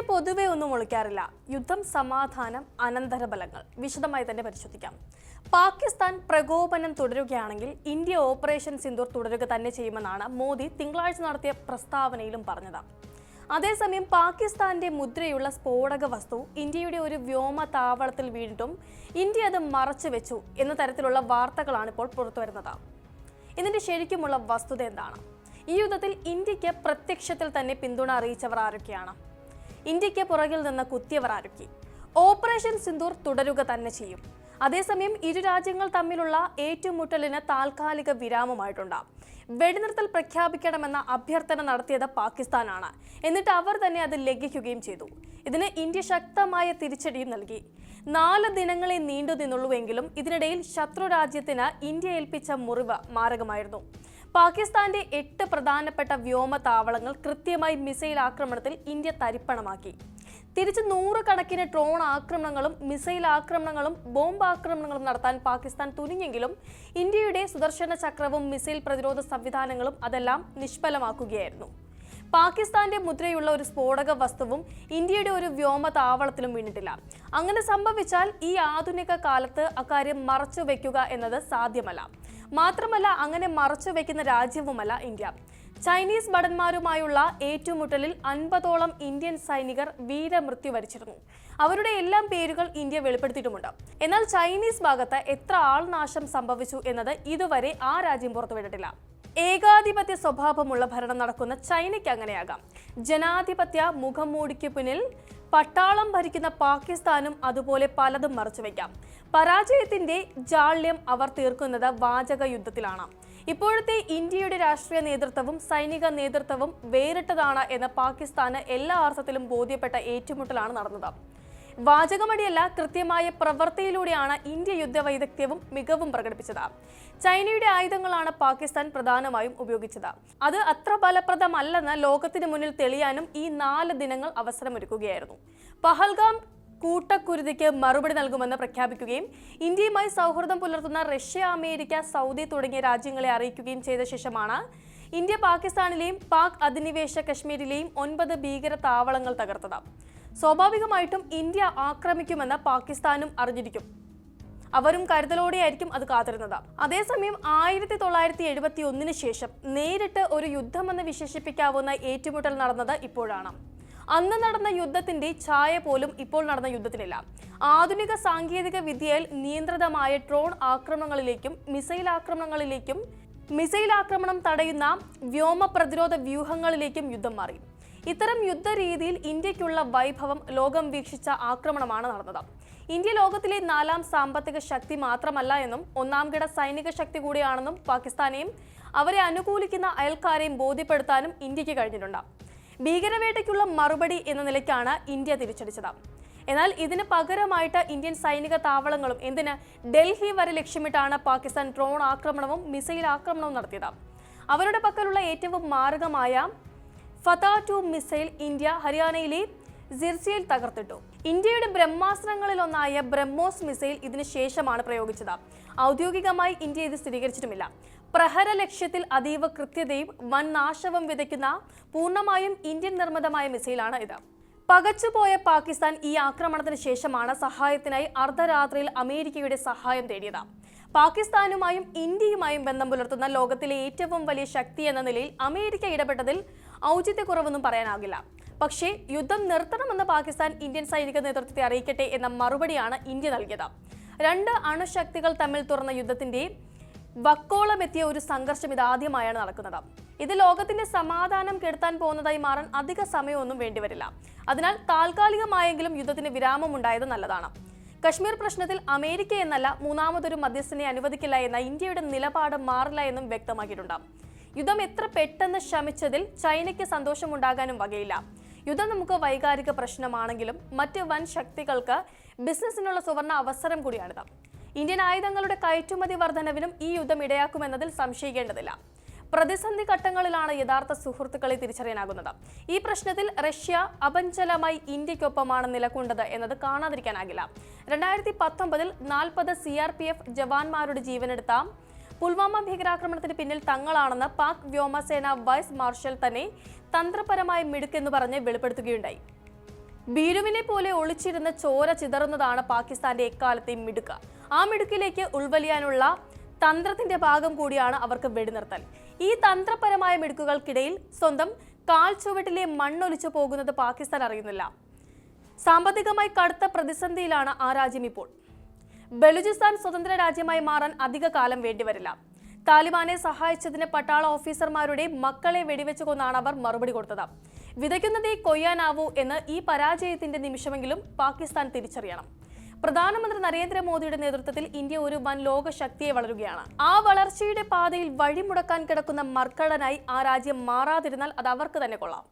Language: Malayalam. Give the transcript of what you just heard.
ഇന്ത്യ പൊതുവെ ഒന്നും ഒളിക്കാറില്ല. യുദ്ധം സമാധാനം അനന്തരഫലങ്ങൾ. വിശദമായി തന്നെ പരിശോധിക്കാം. പാകിസ്ഥാൻ പ്രകോപനം തുടരുകയാണെങ്കിൽ ഇന്ത്യ ഓപ്പറേഷൻ സിന്ദൂർ തുടരുക തന്നെ ചെയ്യുമെന്നാണ് മോദി തിങ്കളാഴ്ച നടത്തിയ പ്രസ്താവനയിലും പറഞ്ഞത്. അതേസമയം പാകിസ്ഥാന്റെ മുദ്രയുള്ള സ്ഫോടക വസ്തു ഇന്ത്യയുടെ ഒരു വ്യോമ താവളത്തിൽ വീണിട്ടും ഇന്ത്യ അത് മറച്ചു വെച്ചു എന്ന തരത്തിലുള്ള വാർത്തകളാണ് ഇപ്പോൾ പുറത്തുവരുന്നത് ഇതിന്റെ ശരിക്കുമുള്ള വസ്തുത എന്താണ്? ഈ യുദ്ധത്തിൽ ഇന്ത്യയ്ക്ക് പ്രത്യക്ഷത്തിൽ തന്നെ പിന്തുണ അറിയിച്ചവർ ആരൊക്കെയാണ്? ഇന്ത്യയ്ക്ക് പുറകിൽ നിന്ന് കുത്തിയവർ ആരൊക്കെ? ഓപ്പറേഷൻ സിന്ദൂർ തുടരുക തന്നെ ചെയ്യും. അതേസമയം ഇരു രാജ്യങ്ങൾ തമ്മിലുള്ള ഏറ്റുമുട്ടലിന് താൽക്കാലിക വിരാമമായിട്ടുണ്ടാകും വെടിനിർത്തൽ പ്രഖ്യാപിക്കണമെന്ന അഭ്യർത്ഥന നടത്തിയത് പാകിസ്ഥാനാണ്. എന്നിട്ട് അവർ തന്നെ അത് ലംഘിക്കുകയും ചെയ്തു. ഇതിന് ഇന്ത്യ ശക്തമായ തിരിച്ചടിയും നൽകി. നാല് ദിനങ്ങളെ നീണ്ടു നിന്നുള്ളൂവെങ്കിലും ഇതിനിടയിൽ ശത്രു രാജ്യത്തിന് ഇന്ത്യ ഏൽപ്പിച്ച മുറിവ് മാരകമായിരുന്നു. പാകിസ്ഥാന്റെ എട്ട് പ്രധാനപ്പെട്ട വ്യോമ താവളങ്ങൾ കൃത്യമായി മിസൈൽ ആക്രമണത്തിൽ ഇന്ത്യ തരിപ്പണമാക്കി. തിരിച്ച് നൂറുകണക്കിന് ഡ്രോൺ ആക്രമണങ്ങളും മിസൈൽ ആക്രമണങ്ങളും ബോംബ് ആക്രമണങ്ങളും നടത്താൻ പാകിസ്ഥാൻ തുനിഞ്ഞെങ്കിലും ഇന്ത്യയുടെ സുദർശന ചക്രവും മിസൈൽ പ്രതിരോധ സംവിധാനങ്ങളും അതെല്ലാം നിഷ്ഫലമാക്കുകയായിരുന്നു. പാകിസ്ഥാന്റെ മുദ്രയുള്ള ഒരു സ്ഫോടക വസ്തുവും ഇന്ത്യയുടെ ഒരു വ്യോമ താവളത്തിലും വീണിട്ടില്ല. അങ്ങനെ സംഭവിച്ചാൽ ഈ ആധുനിക കാലത്ത് അക്കാര്യം മറച്ചു വെക്കുക എന്നത് സാധ്യമല്ല. മാത്രമല്ല അങ്ങനെ മറച്ചു വെക്കുന്ന രാജ്യവുമല്ല ഇന്ത്യ. ചൈനീസ് ഭടന്മാരുമായുള്ള ഏറ്റുമുട്ടലിൽ അൻപതോളം ഇന്ത്യൻ സൈനികർ വീരമൃത്യു വരിച്ചിരുന്നു. അവരുടെ എല്ലാം പേരുകൾ ഇന്ത്യ വെളിപ്പെടുത്തിയിട്ടുമുണ്ട്. എന്നാൽ ചൈനീസ് ഭാഗത്ത് എത്ര ആൾനാശം സംഭവിച്ചു എന്നത് ഇതുവരെ ആ രാജ്യം പുറത്തുവിട്ടിട്ടില്ല. ഏകാധിപത്യ സ്വഭാവമുള്ള ഭരണം നടക്കുന്ന ചൈനയ്ക്ക് അങ്ങനെയാകാം. ജനാധിപത്യ മുഖംമൂടിക്ക് പിന്നിൽ പട്ടാളം ഭരിക്കുന്ന പാകിസ്ഥാനും അതുപോലെ പലതും മറച്ചുവെക്കാം പരാജയത്തിന്റെ ജാള്യം അവർ തീർക്കുന്നത് വാചക യുദ്ധത്തിലാണ്. ഇപ്പോഴത്തെ ഇന്ത്യയുടെ രാഷ്ട്രീയ നേതൃത്വവും സൈനിക നേതൃത്വവും വേറിട്ടതാണ് എന്ന് പാകിസ്ഥാന് എല്ലാ അർത്ഥത്തിലും ബോധ്യപ്പെട്ട ഏറ്റുമുട്ടലാണ് നടന്നത്. വാചകമടിയല്ല കൃത്യമായ പ്രവൃത്തിയിലൂടെയാണ് ഇന്ത്യ യുദ്ധവൈദഗ്ധ്യവും മികവും പ്രകടിപ്പിച്ചത്. ചൈനയുടെ ആയുധങ്ങളാണ് പാകിസ്ഥാൻ പ്രധാനമായും ഉപയോഗിച്ചത്. അത് അത്ര ഫലപ്രദമല്ലെന്ന് ലോകത്തിന് മുന്നിൽ തെളിയാനും ഈ നാല് ദിനങ്ങൾ അവസരമൊരുക്കുകയായിരുന്നു. പഹൽഗാം കൂട്ടക്കുരുതിക്ക് മറുപടി നൽകുമെന്ന് പ്രഖ്യാപിക്കുകയും ഇന്ത്യയുമായി സൗഹൃദം പുലർത്തുന്ന റഷ്യ അമേരിക്ക സൗദി തുടങ്ങിയ രാജ്യങ്ങളെ അറിയിക്കുകയും ചെയ്ത ശേഷമാണ് ഇന്ത്യ പാകിസ്ഥാനിലെയും പാക് അധിനിവേശ കശ്മീരിലെയും ഒൻപത് ഭീകര താവളങ്ങൾ തകർത്തത്. സ്വാഭാവികമായിട്ടും ഇന്ത്യ ആക്രമിക്കുമെന്ന് പാകിസ്ഥാനും അറിഞ്ഞിരിക്കും. അവരും കരുതലോടെയായിരിക്കും അത് കാത്തിരുന്നത്. അതേസമയം ആയിരത്തി തൊള്ളായിരത്തി എഴുപത്തി ഒന്നിന് ശേഷം നേരിട്ട് ഒരു യുദ്ധമെന്ന് വിശേഷിപ്പിക്കാവുന്ന ഏറ്റുമുട്ടൽ നടന്നത് ഇപ്പോഴാണ്. അന്ന് നടന്ന യുദ്ധത്തിന്റെ ഛായ പോലും ഇപ്പോൾ നടന്ന യുദ്ധത്തിനില്ല. ആധുനിക സാങ്കേതിക വിദ്യയിൽ നിയന്ത്രിതമായ ഡ്രോൺ ആക്രമണങ്ങളിലേക്കും മിസൈൽ ആക്രമണങ്ങളിലേക്കും മിസൈൽ ആക്രമണം തടയുന്ന വ്യോമ പ്രതിരോധ വ്യൂഹങ്ങളിലേക്കും യുദ്ധം മാറി. ഇത്തരം യുദ്ധരീതിയിൽ ഇന്ത്യക്കുള്ള വൈഭവം ലോകം വീക്ഷിച്ച ആക്രമണമാണ് നടന്നത്. ഇന്ത്യ ലോകത്തിലെ നാലാം സാമ്പത്തിക ശക്തി മാത്രമല്ല എന്നും ഒന്നാം കിട സൈനിക ശക്തി കൂടിയാണെന്നും പാകിസ്ഥാനെയും അവരെ അനുകൂലിക്കുന്ന അയൽക്കാരെയും ബോധ്യപ്പെടുത്താനും ഇന്ത്യയ്ക്ക് കഴിഞ്ഞിട്ടുണ്ട്. ഭീകരവേട്ടയ്ക്കുള്ള മറുപടി എന്ന നിലയ്ക്കാണ് ഇന്ത്യ തിരിച്ചടിച്ചത്. എന്നാൽ ഇതിന് പകരമായിട്ട് ഇന്ത്യൻ സൈനിക താവളങ്ങളും എന്തിന് ഡൽഹി വരെ ലക്ഷ്യമിട്ടാണ് പാകിസ്ഥാൻ ഡ്രോൺ ആക്രമണവും മിസൈൽ ആക്രമണവും നടത്തിയത്. അവരുടെ പക്കലുള്ള ഏറ്റവും മാരകമായ ഫത ടു മിസൈൽ ഇന്ത്യ ഹരിയാനയിലെ സിർസിയിൽ തകർത്തിട്ടു. ഇന്ത്യയുടെ ബ്രഹ്മാസ്ത്രങ്ങളിലൊന്നായ ബ്രഹ്മോസ് മിസൈൽ ഇതിനു ശേഷമാണ് പ്രയോഗിച്ചത്. ഔദ്യോഗികമായി ഇന്ത്യ ഇത് സ്ഥിരീകരിച്ചിട്ടുമില്ല. പ്രഹര ലക്ഷ്യത്തിൽ അതീവ കൃത്യതയും വൻ നാശവും വിതയ്ക്കുന്ന പൂർണമായും ഇന്ത്യൻ നിർമ്മിതമായ മിസൈലാണ് ഇത്. പകച്ചുപോയ പാകിസ്ഥാൻ ഈ ആക്രമണത്തിന് ശേഷമാണ് സഹായത്തിനായി അർദ്ധരാത്രിയിൽ അമേരിക്കയുടെ സഹായം തേടിയത്. പാകിസ്ഥാനുമായും ഇന്ത്യയുമായും ബന്ധം പുലർത്തുന്ന ലോകത്തിലെ ഏറ്റവും വലിയ ശക്തി എന്ന നിലയിൽ അമേരിക്ക ഇടപെട്ടതിൽ ഔചിത്യക്കുറവൊന്നും പറയാനാകില്ല. പക്ഷേ യുദ്ധം നിർത്തണമെന്ന് പാകിസ്ഥാൻ ഇന്ത്യൻ സൈനിക നേതൃത്വത്തെ അറിയിക്കട്ടെ എന്ന മറുപടിയാണ് ഇന്ത്യ നൽകിയത്. രണ്ട് അണുശക്തികൾ തമ്മിൽ തുറന്ന യുദ്ധത്തിന്റെ വക്കോളമെത്തിയ ഒരു സംഘർഷം ഇതാദ്യമായാണ് നടക്കുന്നത്. ഇത് ലോകത്തിന്റെ സമാധാനം കെടുത്താൻ പോകുന്നതായി മാറാൻ അധിക സമയമൊന്നും വേണ്ടിവരില്ല അതിനാൽ താൽക്കാലികമായെങ്കിലും യുദ്ധത്തിന് വിരാമമുണ്ടായത് നല്ലതാണ്. കശ്മീർ പ്രശ്നത്തിൽ അമേരിക്ക എന്നല്ല മൂന്നാമതൊരു മധ്യസ്ഥനെ അനുവദിക്കില്ല എന്ന ഇന്ത്യയുടെ നിലപാട് മാറില്ല എന്നും വ്യക്തമാക്കിയിട്ടുണ്ട്. യുദ്ധം എത്ര പെട്ടെന്ന് ശമിച്ചതിൽ ചൈനയ്ക്ക് സന്തോഷമുണ്ടാകാനും വകയില്ല. യുദ്ധം നമുക്ക് വൈകാരിക പ്രശ്നമാണെങ്കിലും മറ്റ് വൻ ശക്തികൾക്ക് ബിസിനസ്സിനുള്ള സുവർണ അവസരം കൂടിയാണിത്. ഇന്ത്യൻ ആയുധങ്ങളുടെ കയറ്റുമതി വർധനവിനും ഈ യുദ്ധം ഇടയാക്കുമെന്നതിൽ സംശയിക്കേണ്ടതില്ല. പ്രതിസന്ധി ഘട്ടങ്ങളിലാണ് യഥാർത്ഥ സുഹൃത്തുക്കളെ തിരിച്ചറിയാനാകുന്നത്. ഈ പ്രശ്നത്തിൽ റഷ്യ അപഞ്ചലമായി ഇന്ത്യക്കൊപ്പമാണ് നിലകൊണ്ടത് എന്നത് കാണാതിരിക്കാനാകില്ല. രണ്ടായിരത്തി പത്തൊമ്പതിൽ നാൽപ്പത് സി ആർ പി എഫ് ജവാന്മാരുടെ ജീവനെടുത്ത പുൽവാമ ഭീകരാക്രമണത്തിന് പിന്നിൽ തങ്ങളാണെന്ന് പാക് വ്യോമസേന വൈസ് മാർഷൽ തന്നെ തന്ത്രപരമായ മിടുക്കെന്ന് പറഞ്ഞ് വെളിപ്പെടുത്തുകയുണ്ടായി. ഭീരുവിനെ പോലെ ഒളിച്ചിരുന്ന ചോര ചിതറുന്നതാണ് പാകിസ്ഥാന്റെ എക്കാലത്തെയും മിടുക്ക്. ആ മിടുക്കിലേക്ക് ഉൾവലിയാനുള്ള തന്ത്രത്തിന്റെ ഭാഗം കൂടിയാണ് അവർക്ക് വെടിനിർത്തൽ. ഈ തന്ത്രപരമായ മിടുക്കുകൾക്കിടയിൽ സ്വന്തം കാൽ ചുവട്ടിലെ മണ്ണൊലിച്ചു പോകുന്നത് പാകിസ്ഥാൻ അറിയുന്നില്ല. സാമ്പത്തികമായി കടുത്ത പ്രതിസന്ധിയിലാണ് ആ രാജ്യം ഇപ്പോൾ. ബലൂചിസ്ഥാൻ സ്വതന്ത്ര രാജ്യമായി മാറാൻ അധിക കാലം വേണ്ടിവരില്ല. താലിബാനെ സഹായിച്ചതിന് പട്ടാള ഓഫീസർമാരുടെ മക്കളെ വെടിവെച്ചു കൊന്നാണ് അവർ മറുപടി കൊടുത്തത്. വിതയ്ക്കുന്നതേ കൊയ്യാനാവൂ എന്ന് ഈ പരാജയത്തിന്റെ നിമിഷമെങ്കിലും പാകിസ്ഥാൻ തിരിച്ചറിയണം. പ്രധാനമന്ത്രി നരേന്ദ്രമോദിയുടെ നേതൃത്വത്തിൽ ഇന്ത്യ ഒരു വൻ ലോക ശക്തിയെ വളരുകയാണ്. ആ വളർച്ചയുടെ പാതയിൽ വഴിമുടക്കാൻ കിടക്കുന്ന മർക്കടനായി ആ രാജ്യം മാറാതിരുന്നാൽ അത് അവർക്ക് തന്നെ കൊള്ളാം.